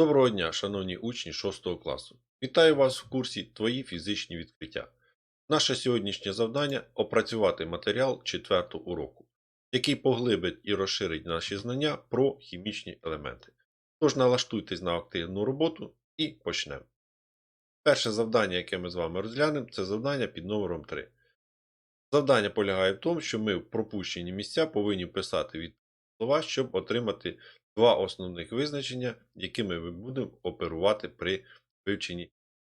Доброго дня, шановні учні 6 класу. Вітаю вас в курсі Твої фізичні відкриття. Наше сьогоднішнє завдання опрацювати матеріал 4 уроку, який поглибить і розширить наші знання про хімічні елементи. Тож налаштуйтесь на активну роботу і почнемо. Перше завдання, яке ми з вами розглянемо, це завдання під номером 3. Завдання полягає в тому, що ми в пропущені місця повинні писати від слова, щоб отримати два основних визначення, якими ми будемо оперувати при вивченні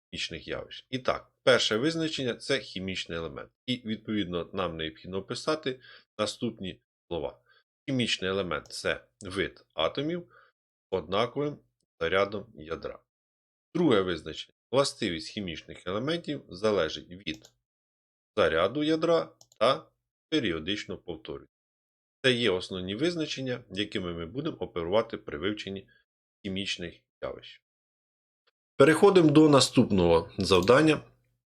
хімічних явищ. І так, перше визначення це хімічний елемент. І відповідно нам необхідно описати наступні слова. Хімічний елемент це вид атомів однаковим зарядом ядра. Друге визначення. Властивість хімічних елементів залежить від заряду ядра та періодично повторюється. Це є основні визначення, якими ми будемо оперувати при вивченні хімічних явищ. Переходимо до наступного завдання.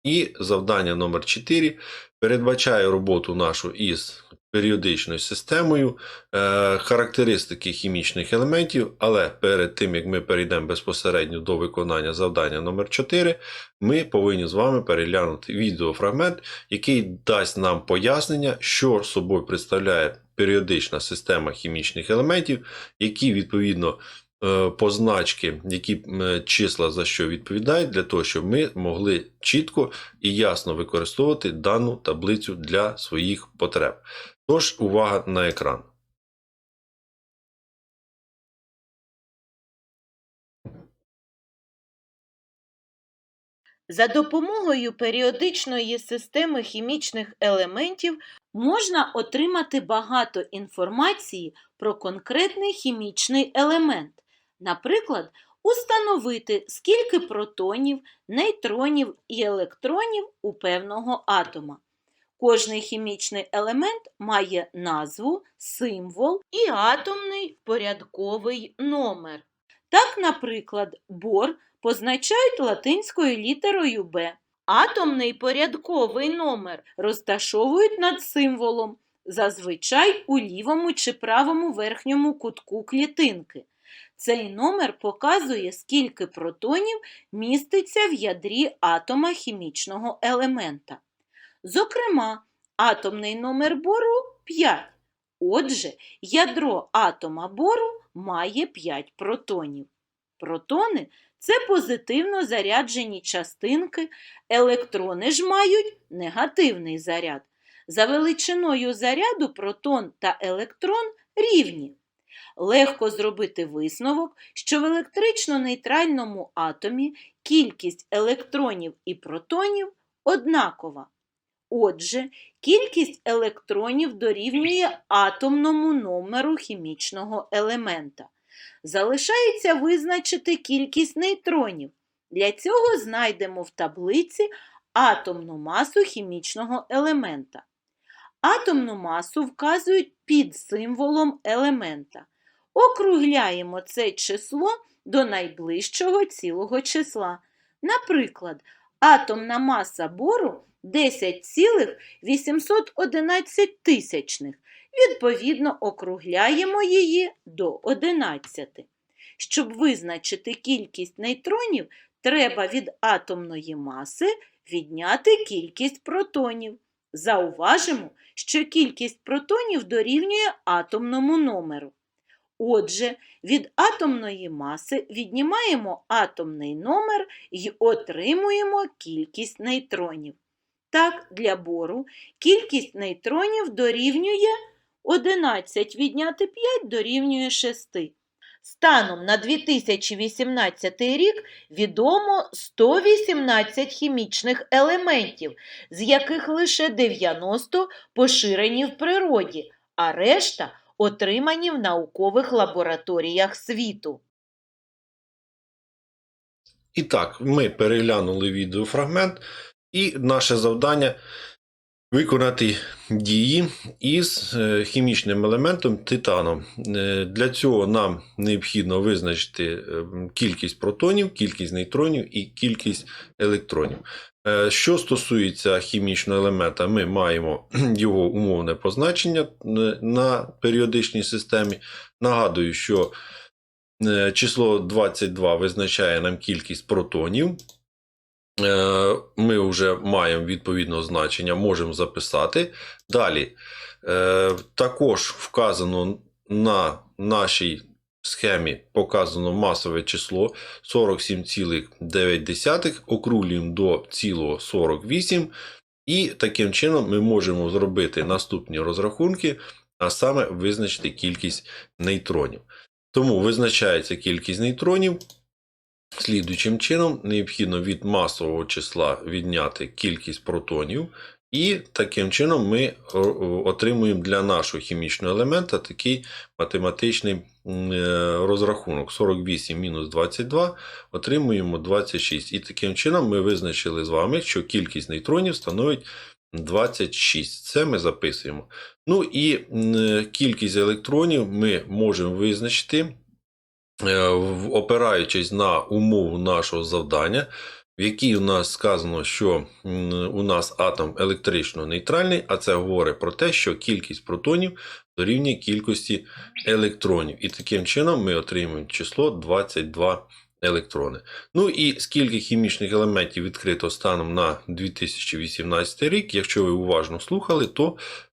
І завдання номер 4 передбачає роботу нашу із періодичною системою, е, характеристики хімічних елементів, але перед тим як ми перейдемо безпосередньо до виконання завдання номер 4 ми повинні з вами переглянути відеофрагмент, який дасть нам пояснення, що собою представляє періодична система хімічних елементів, які відповідно е, позначки, які е, числа за що відповідають, для того, щоб ми могли чітко і ясно використовувати дану таблицю для своїх потреб. Тож, увага на екран. За допомогою періодичної системи хімічних елементів можна отримати багато інформації про конкретний хімічний елемент. Наприклад, установити, скільки протонів, нейтронів і електронів у певного атома. Кожний хімічний елемент має назву, символ і атомний порядковий номер. Так, наприклад, бор позначають латинською літерою Б. Атомний порядковий номер розташовують над символом, зазвичай у лівому чи правому верхньому кутку клітинки. Цей номер показує, скільки протонів міститься в ядрі атома хімічного елемента. Зокрема, атомний номер бору 5. Отже, ядро атома бору має 5 протонів. Протони це позитивно заряджені частинки, електрони ж мають негативний заряд. За величиною заряду протон та електрон рівні. Легко зробити висновок, що в електрично-нейтральному атомі кількість електронів і протонів однакова. Отже, кількість електронів дорівнює атомному номеру хімічного елемента. Залишається визначити кількість нейтронів. Для цього знайдемо в таблиці атомну масу хімічного елемента. Атомну масу вказують під символом елемента. Округляємо це число до найближчого цілого числа. Наприклад, атомна маса бору 10,811 тисячних. Відповідно, округляємо її до 11. Щоб визначити кількість нейтронів, треба від атомної маси відняти кількість протонів. Зауважимо, що кількість протонів дорівнює атомному номеру. Отже, від атомної маси віднімаємо атомний номер і отримуємо кількість нейтронів. Так, для бору кількість нейтронів дорівнює 11 відняти 5 дорівнює 6. Станом на 2018 рік відомо 118 хімічних елементів, з яких лише 90 поширені в природі, а решта отримані в наукових лабораторіях світу. І так, ми переглянули відеофрагмент, і наше завдання виконати дії із е, хімічним елементом титаном. Е, Для цього нам необхідно визначити е, кількість протонів, кількість нейтронів і кількість електронів. Що стосується хімічного елемента, ми маємо його умовне позначення на періодичній системі. Нагадую, що Число 22 визначає нам кількість протонів. Е, Ми вже маємо відповідне значення, можемо записати. Далі, е, також вказано на нашій схемі показано масове число 47,9, округлюємо до цілого 48. І таким чином ми можемо зробити наступні розрахунки, а саме визначити кількість нейтронів. Тому визначається кількість нейтронів. Слідуючим чином, необхідно від масового числа відняти кількість протонів, і таким чином ми е, отримуємо для нашого хімічного елемента такий математичний е, розрахунок. 48 мінус 22 отримуємо 26. І таким чином ми визначили з вами, що кількість нейтронів становить 26. Це ми записуємо. Ну і кількість електронів ми можемо визначити е, опираючись на умову нашого завдання, в якій у нас сказано, що у нас атом електрично нейтральний, а це говорить про те, що кількість протонів дорівнює кількості електронів. І таким чином ми отримуємо число 22 електрони. Ну і скільки хімічних елементів відкрито станом на 2018 рік, якщо ви уважно слухали, то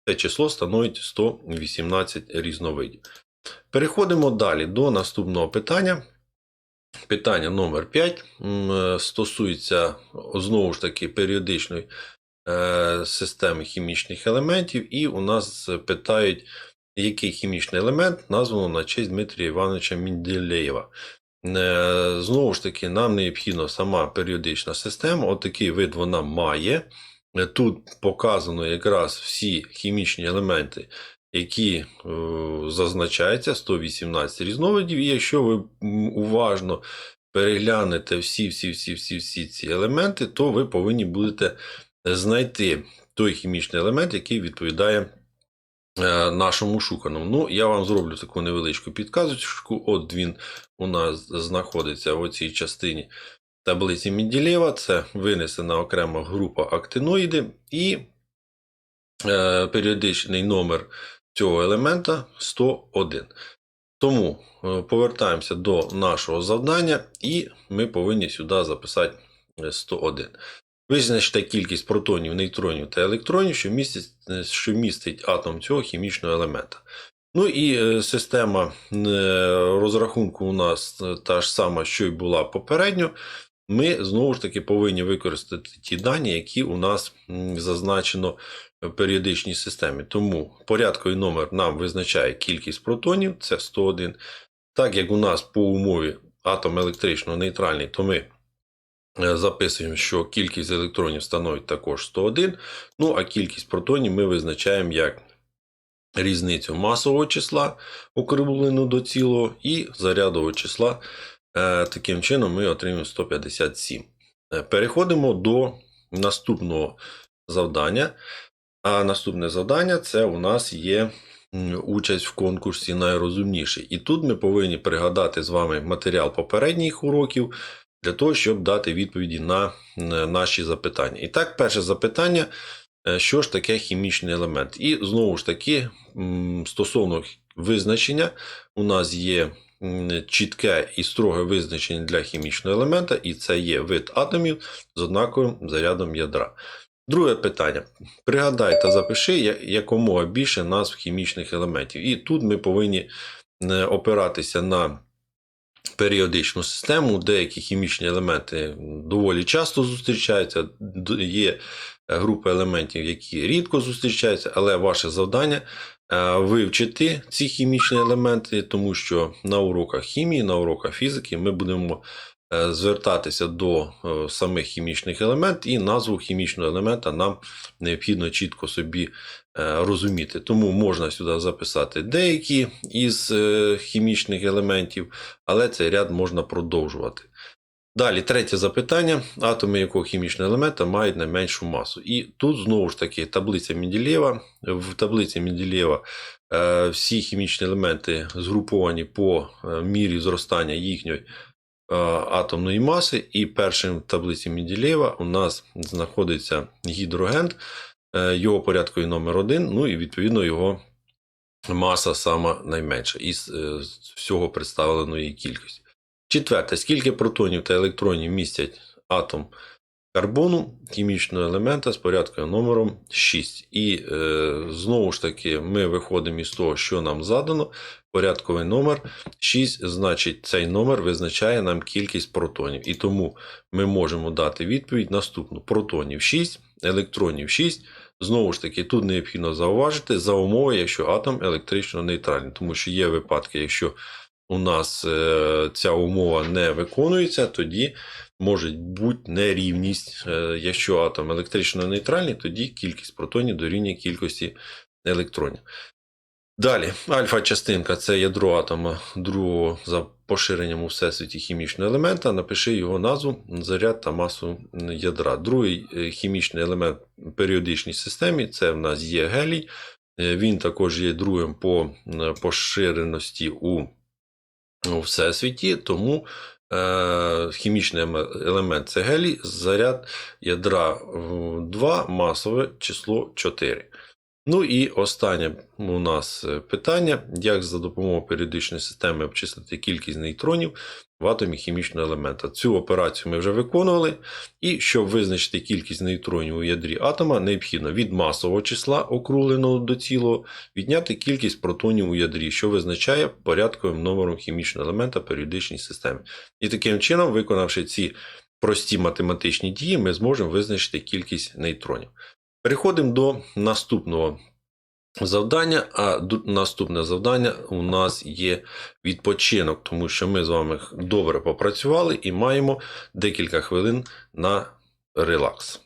це число становить 118 різновидів. Переходимо далі до наступного питання. Питання номер 5 стосується знову ж таки періодичної е, системи хімічних елементів, і у нас питають, який хімічний елемент названо на честь Дмитрія Івановича Менделєєва. Е, Знову ж таки, нам необхідна сама періодична система, отакий вид вона має. Е, Тут показано якраз всі хімічні елементи, які е, зазначаються 118 різновидів. І якщо ви уважно переглянете всі, всі, всі, всі, всі ці елементи, то ви повинні будете знайти той хімічний елемент, який відповідає е, нашому шуканому. Ну, я вам зроблю таку невеличку підказочку. От він у нас знаходиться в цій частині таблиці Менділєва. Це винесена окрема група актиноїди і е, періодичний номер цього елемента 101. Тому е, повертаємося до нашого завдання, і ми повинні сюди записати е, 101. Визначте кількість протонів, нейтронів та електронів, що містить, е, що містить атом цього хімічного елемента. Ну і е, система е, розрахунку у нас е, та ж сама, що й була попередньо. Ми знову ж таки повинні використати ті дані, які у нас зазначено періодичній системі. Тому порядковий номер нам визначає кількість протонів, це 101. Так як у нас по умові атом електрично нейтральний, то ми е, записуємо, що кількість електронів становить також 101. Ну а кількість протонів ми визначаємо як різницю масового числа, округлену до цілого, і зарядового числа. Е, Таким чином ми отримуємо 157. Е, Переходимо до наступного завдання. А наступне завдання це у нас є участь в конкурсі найрозумніший. І тут ми повинні пригадати з вами матеріал попередніх уроків для того, щоб дати відповіді на наші запитання. І так, перше запитання: е, що ж таке хімічний елемент? І знову ж таки, стосовно визначення, у нас є чітке і строге визначення для хімічного елемента, і це є вид атомів з однаковим зарядом ядра. Друге питання. Пригадай та запиши якомога більше назв хімічних елементів. І тут ми повинні е, опиратися на періодичну систему. Деякі хімічні елементи доволі часто зустрічаються. Є група елементів, які рідко зустрічаються, але ваше завдання е, вивчити ці хімічні елементи, тому що на уроках хімії, на уроках фізики ми будемо е, звертатися до е, самих хімічних елементів, і назву хімічного елемента нам необхідно чітко собі е, розуміти. Тому можна сюди записати деякі із е, хімічних елементів, але цей ряд можна продовжувати. Далі, третє запитання: атоми якого хімічного елемента мають найменшу масу. І тут знову ж таки таблиця Менділєва. В таблиці Менділєва е, всі хімічні елементи згруповані по е, мірі зростання їхньої е, атомної маси. І першим в таблиці Менділєва у нас знаходиться гідроген, е, його порядковий номер 1, ну і відповідно його маса сама найменша із е, всього представленої кількості. Четверте, скільки протонів та електронів містять атом карбону хімічного елемента з порядковим номером 6. І е, знову ж таки, ми виходимо із того, що нам задано. Порядковий номер 6, значить, цей номер визначає нам кількість протонів. І тому ми можемо дати відповідь наступну: протонів 6, електронів 6. Знову ж таки, тут необхідно зауважити за умови, якщо атом електрично нейтральний, тому що є випадки, якщо у нас е, ця умова не виконується, тоді може бути нерівність. Е, якщо атом електрично нейтральний, тоді кількість протонів дорівнює кількості електронів. Далі, альфа-частинка це ядро атома другого за поширенням у всесвіті хімічного елемента. Напиши його назву, заряд та масу ядра. Другий е, хімічний елемент в періодичній системі це в нас є гелій. Е, Він також є другим по поширеності у, всесвіті, тому хімічний ем- елемент це гелій, заряд ядра е, 2, масове число 4. Ну і останнє у нас е, питання: як за допомогою періодичної системи обчислити кількість нейтронів в атомі хімічного елемента. Цю операцію ми вже виконували. І щоб визначити кількість нейтронів у ядрі атома, необхідно від масового числа, округленого до цілого, відняти кількість протонів у ядрі, що визначає порядковим номером хімічного елемента періодичній системи. І таким чином, виконавши ці прості математичні дії, ми зможемо визначити кількість нейтронів. Переходимо до наступного завдання. А наступне завдання у нас є відпочинок, тому що ми з вами добре попрацювали і маємо декілька хвилин на релакс.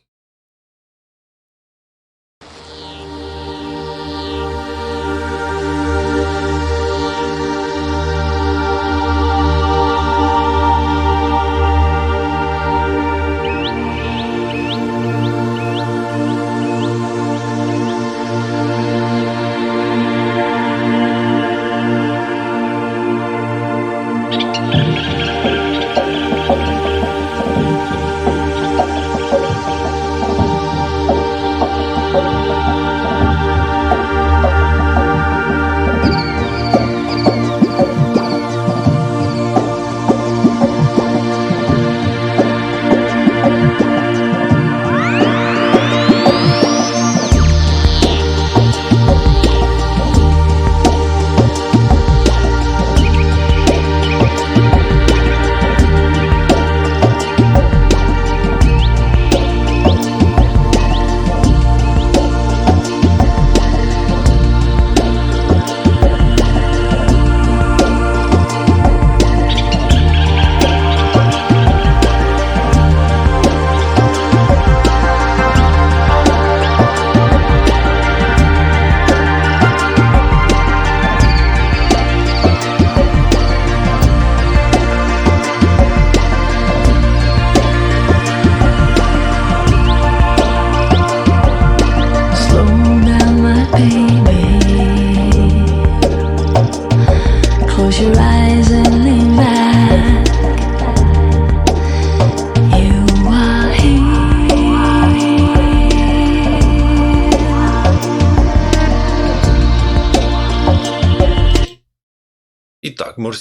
Música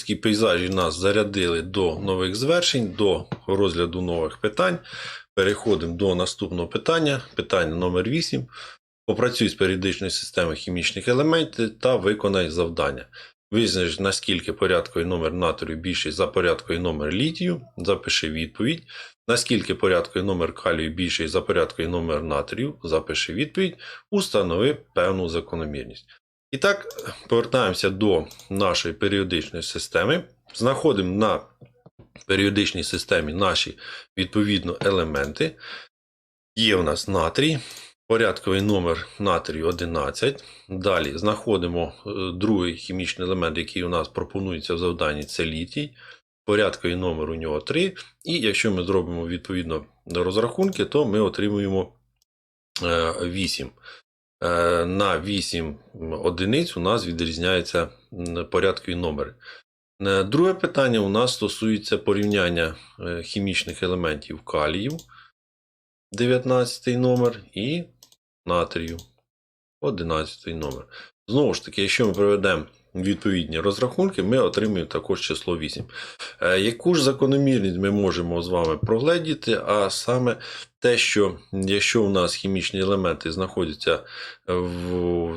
так, пейзажі нас зарядили до нових звершень, до розгляду нових питань. Переходимо до наступного питання. Питання номер 8. Попрацюй з періодичною системою хімічних елементів та виконай завдання. Визнач, наскільки порядковий номер натрію більший за порядковий номер літію. Запиши відповідь. Наскільки порядковий номер калію більший за порядковий номер натрію. Запиши відповідь. Установи певну закономірність. І так, повертаємося до нашої періодичної системи. Знаходимо на періодичній системі наші відповідно елементи. Є у нас натрій, порядковий номер натрію 11. Далі знаходимо е, другий хімічний елемент, який у нас пропонується в завданні, це літій. Порядковий номер у нього 3. І якщо ми зробимо відповідно розрахунки, то ми отримуємо е, 8. Е, На 8 одиниць у нас відрізняються порядкові номери. Е, Друге питання у нас стосується порівняння е, хімічних елементів калію, 19 номер, і натрію, 11 номер. Знову ж таки, якщо ми проведемо відповідні розрахунки, ми отримуємо також число 8. Е, Яку ж закономірність ми можемо з вами прогледіти, а саме те, що якщо у нас хімічні елементи знаходяться в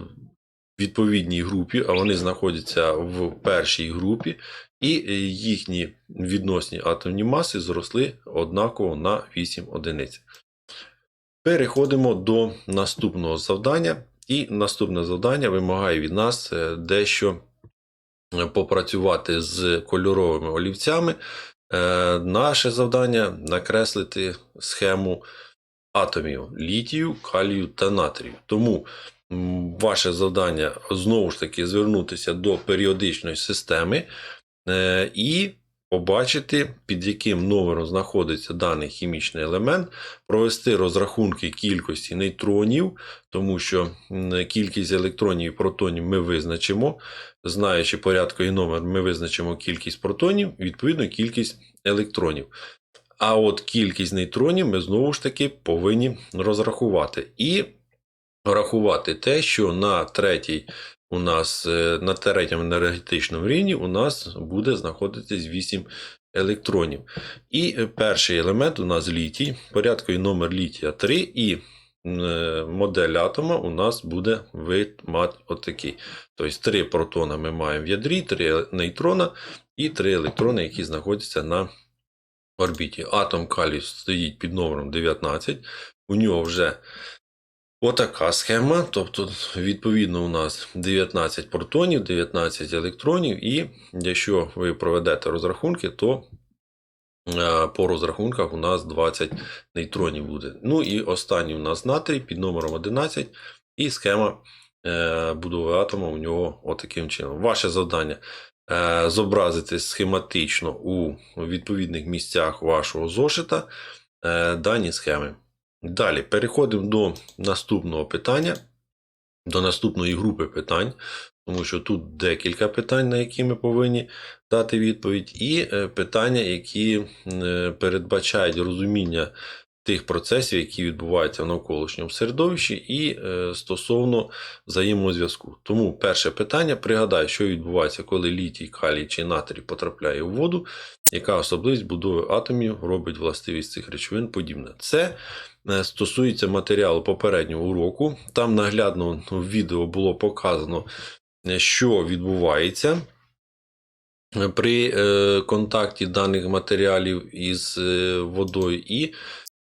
відповідній групі, а вони знаходяться в першій групі, і їхні відносні атомні маси зросли однаково на 8 одиниць. Переходимо до наступного завдання. І наступне завдання вимагає від нас е, дещо е, попрацювати з кольоровими олівцями. Е, Наше завдання накреслити схему атомів літію, калію та натрію. Тому ваше завдання знову ж таки звернутися до періодичної системи і побачити, під яким номером знаходиться даний хімічний елемент, провести розрахунки кількості нейтронів, тому що кількість електронів і протонів ми визначимо. Знаючи порядковий номер, ми визначимо кількість протонів, відповідно, кількість електронів. А от кількість нейтронів ми знову ж таки повинні розрахувати. І рахувати те, що на третій у нас е, на третьому енергетичному рівні у нас буде знаходитись 8 електронів. І е, перший елемент у нас літій, порядковий номер літія 3, і е, модель атома у нас буде вид мат отакий. Тобто 3 протона ми маємо в ядрі, 3 нейтрона і 3 електрони, які знаходяться на орбіті. Атом калію стоїть під номером 19. У нього вже отака схема. Тобто, відповідно, у нас 19 протонів, 19 електронів, і якщо ви проведете розрахунки, то е, по розрахунках у нас 20 нейтронів буде. Ну і останній у нас натрій під номером 11, і схема е, будови атома у нього отаким чином. Ваше завдання е, зобразити схематично у відповідних місцях вашого зошита дані схеми. Далі переходимо до наступного питання, до наступної групи питань, тому що тут декілька питань, на які ми повинні дати відповідь, і е, питання, які е, передбачають розуміння тих процесів, які відбуваються в навколишньому середовищі, і е, стосовно взаємозв'язку. Тому перше питання: пригадай, що відбувається, коли літій, калій чи натрій потрапляє у воду, яка особливість будови атомів робить властивість цих речовин подібне. Це стосується матеріалу попереднього уроку. Там наглядно в відео було показано, е, що відбувається. При е, контакті даних матеріалів із е, водою, і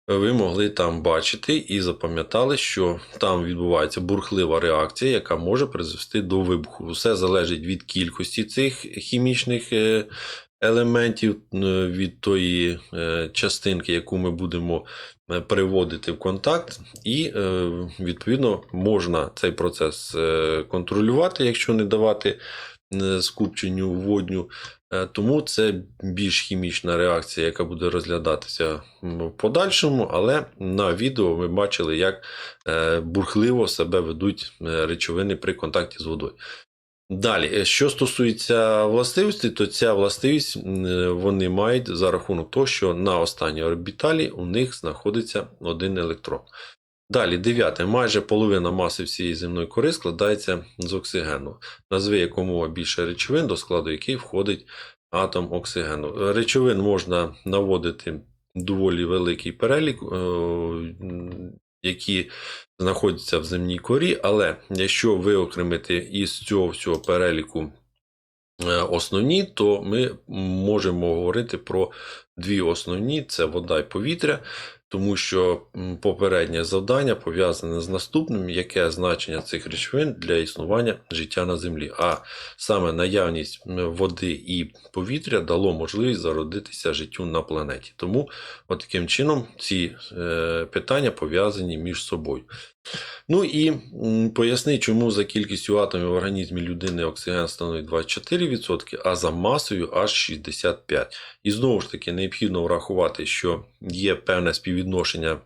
ви могли там бачити і запам'ятали, що там відбувається бурхлива реакція, яка може призвести до вибуху. Все залежить від кількості цих хімічних е, елементів, е, від тої е, частинки, яку ми будемо е, приводити в контакт, і відповідно можна цей процес контролювати, якщо не давати скупченню водню. Тому це більш хімічна реакція, яка буде розглядатися в подальшому, але на відео ми бачили, як бурхливо себе ведуть речовини при контакті з водою. Далі, е, що стосується властивості, то ця властивість е, вони мають за рахунок того, що на останній орбіталі у них знаходиться один електрон. Далі, дев'яте. Майже половина маси всієї земної кори складається з оксигену. Назви якомога більше речовин, до складу яких входить атом оксигену. Речовин можна наводити доволі великий перелік, е, які знаходяться в земній корі, але якщо виокремити із цього всього переліку е, основні, то ми можемо говорити про дві основні: це вода і повітря. Тому що попереднє завдання пов'язане з наступним, яке значення цих речовин для існування життя на землі. А саме наявність води і повітря дало можливість зародитися життю на планеті. Тому от таким чином ці е, питання пов'язані між собою. Ну і поясни, чому за кількістю атомів в організмі людини оксиген становить 24%, а за масою аж 65%. І знову ж таки необхідно врахувати, що є певне співвідношення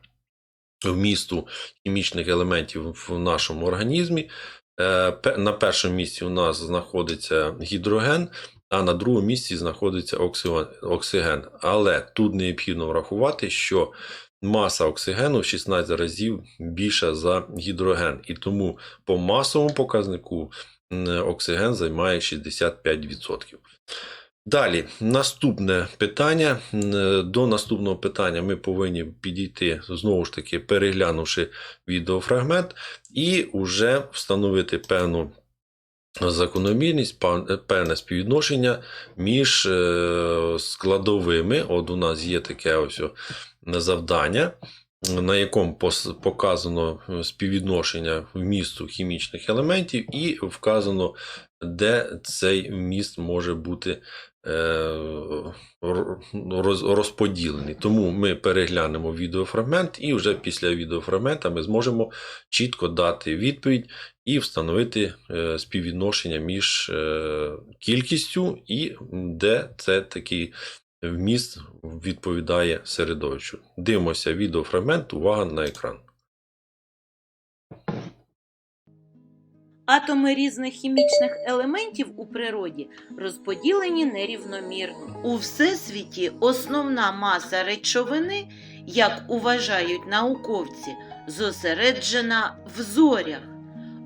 вмісту хімічних елементів в нашому організмі. Е, На першому місці у нас знаходиться гідроген, а на другому місці знаходиться оксиген- оксиген. Але тут необхідно врахувати, що маса оксигену в 16 разів більша за гідроген. І тому по масовому показнику оксиген займає 65%. Далі, наступне питання. До наступного питання ми повинні підійти знову ж таки, переглянувши відеофрагмент, і вже встановити певну закономірність, певне співвідношення між е, складовими. От у нас є таке ось завдання, на якому показано е, співвідношення вмісту хімічних елементів, і вказано, де цей вміст може бути е, розподілений. Тому ми переглянемо відеофрагмент, і вже після відеофрагмента ми зможемо чітко дати відповідь і встановити е, співвідношення між кількістю і де це такий вміст відповідає середовищу. Дивимося відеофрагмент, увага на екран. Атоми різних хімічних елементів у природі розподілені нерівномірно. У всесвіті основна маса речовини, як вважають науковці, зосереджена в зорях.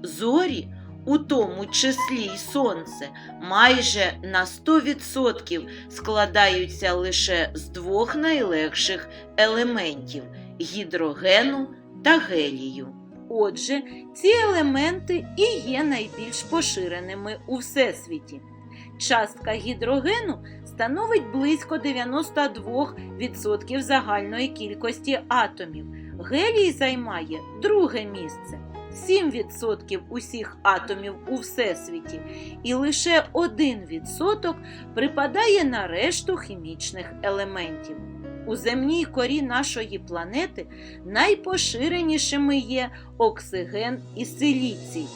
Зорі, у тому числі й сонце, майже на 100% складаються лише з двох найлегших елементів гідрогену та гелію. Отже, ці елементи і є найбільш поширеними у всесвіті. Частка гідрогену становить близько 92% загальної кількості атомів. Гелій займає друге місце 7% усіх атомів у всесвіті, і лише 1% припадає на решту хімічних елементів. У земній корі нашої планети найпоширенішими є оксиген і силіцій.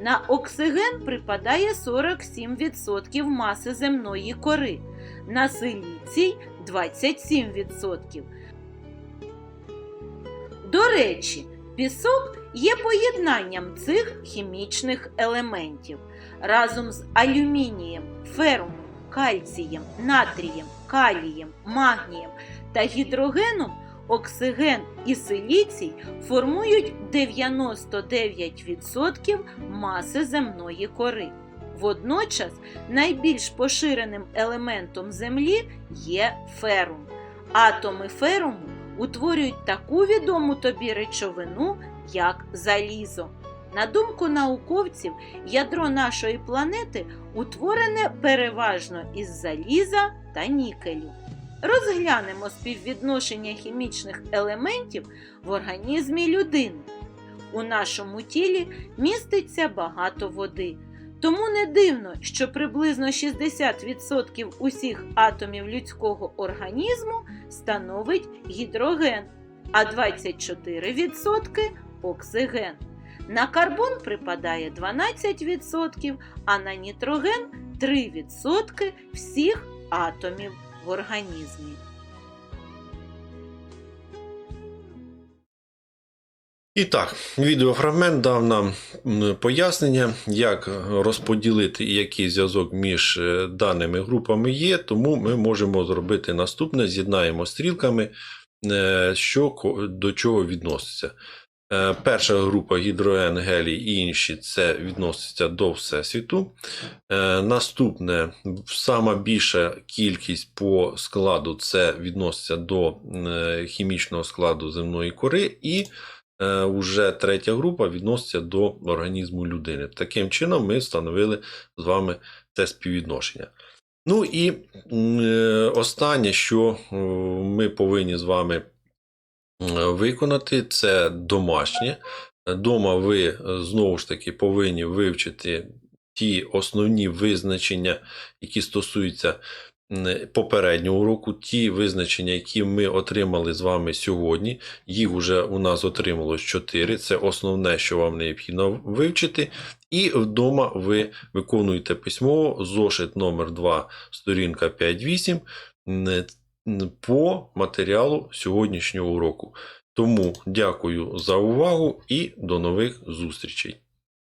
На оксиген припадає 47% маси земної кори, на силіцій 27%. До речі, пісок є поєднанням цих хімічних елементів разом з алюмінієм, ферумом, кальцієм, натрієм, калієм, магнієм та гідрогеном оксиген і силіцій формують 99% маси земної кори. Водночас найбільш поширеним елементом Землі є ферум. Атоми феруму утворюють таку відому тобі речовину, як залізо. На думку науковців, ядро нашої планети утворене переважно із заліза та нікелю. Розглянемо співвідношення хімічних елементів в організмі людини. У нашому тілі міститься багато води. Тому не дивно, що приблизно 60% усіх атомів людського організму становить гідроген, а 24% оксиген. На карбон припадає 12%, а на нітроген 3% всіх атомів в організмі. І так, відеофрагмент дав нам пояснення, як розподілити і який зв'язок між е, даними групами є, тому ми можемо зробити наступне: з'єднаємо стрілками, е, що до чого відноситься. Е, Перша група гідроген, гелій і інші це відноситься до Всесвіту. Наступне, сама більша кількість по складу це відноситься до хімічного складу земної кори. і уже третя група відноситься до організму людини. Таким чином, ми встановили з вами це співвідношення. Ну і е, останнє, що е, ми повинні з вами е, виконати, це домашнє. Дома ви е, знову ж таки повинні вивчити ті основні визначення, які стосуються попереднього уроку, ті визначення, які ми отримали з вами сьогодні. Їх вже у нас отрималось 4. Це основне, що вам необхідно вивчити. І вдома ви виконуєте письмово зошит номер 2 сторінка 5.8 м, м, по матеріалу сьогоднішнього уроку. Тому дякую за увагу і до нових зустрічей.